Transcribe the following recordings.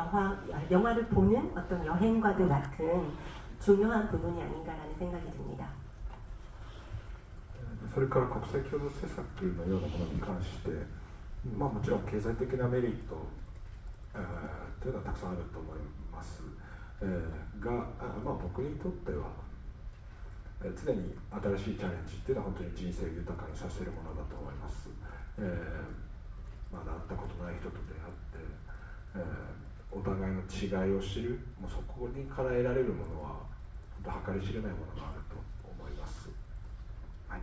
영 화, 영화를 보는 어떤 여행과도 같은 중요한 부분이 아닌가라는 생각이 듭니 다. 常に新しいチャレンジというのは本当に人生を豊かにさせるものだと思います、えー、まだ会ったことない人とお互いの違いを知るもうそこにから得られるものは本当計り知れないものがあると思います、はい、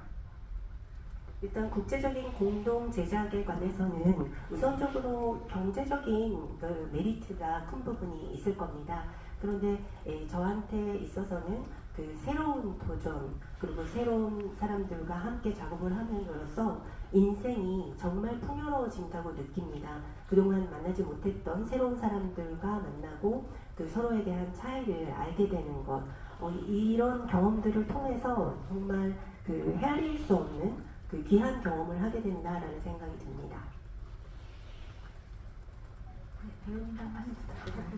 일단 국제적인 공동 제작에 관해서는 우선적으로 경제적인 그 메리트가 큰 부분이 있을 겁니다. 그런데 에, 저한테 있어서는 그 새로운 도전 그리고 새로운 사람들과 함께 작업을 함으로써 인생이 정말 풍요로워진다고 느낍니다. 그동안 만나지 못했던 새로운 사람들과 만나고 그 서로에 대한 차이를 알게 되는 것 어, 이런 경험들을 통해서 정말 그 헤아릴 수 없는 그 귀한 경험을 하게 된다라는 생각이 듭니다. 배운다고 하셨어요.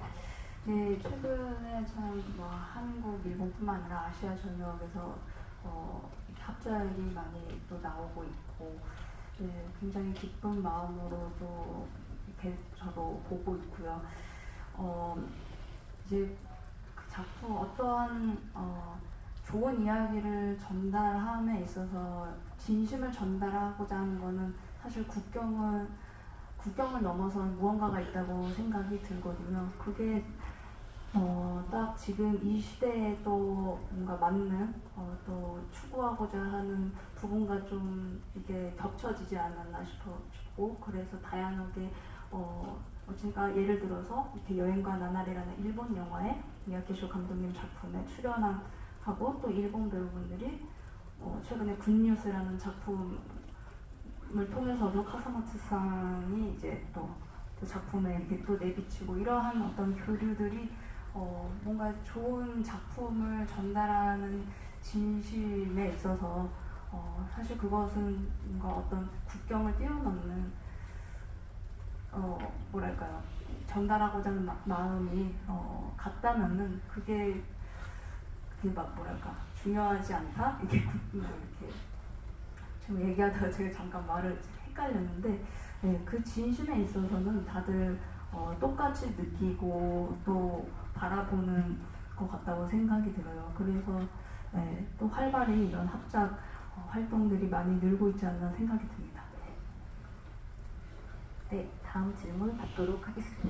네, 최근에 참뭐 한국, 일본뿐만 아니라 아시아 전역에서 어, 합작이 많이 또 나오고 있고 네, 굉장히 기쁜 마음으로 도 이렇게 저도 보고 있고요. 어, 이제 그 작품 어떠한 어, 좋은 이야기를 전달함에 있어서 진심을 전달하고자 하는 거는 사실 국경을 국경을 넘어선 무언가가 있다고 생각이 들거든요. 그게 어, 딱 지금 이 시대에 또 뭔가 맞는 어, 또 추구하고자 하는 부분과 좀 이게 겹쳐지지 않았나 싶어 싶고 그래서 다양하게 어, 제가 예를 들어서 이렇게 여행과 나날이라는 일본 영화에 미야케쇼 감독님 작품에 출연하고 또 일본 배우분들이 어, 최근에 굿뉴스라는 작품을 통해서도 카사마츠상이 이제 또, 그 작품에 또 내비치고 이러한 어떤 교류들이 어, 뭔가 좋은 작품을 전달하는 진심에 있어서 어, 사실 그것은 뭔가 어떤 국경을 뛰어넘는 어, 뭐랄까요? 전달하고자 하는 마, 마음이 어, 같다면은 그게 그게 막 뭐랄까? 중요하지 않다? 이게 뭐 이렇게 좀 얘기하다가 제가 잠깐 말을 헷갈렸는데 네, 그 진심에 있어서는 다들 어, 똑같이 느끼고 또 바라보는 것 같다고 생각이 들어요. 그래서 네, 또 활발히 이런 합작 어, 활동들이 많이 늘고 있지 않나 생각이 듭니다. 네, 다음 질문 받도록 하겠습니다.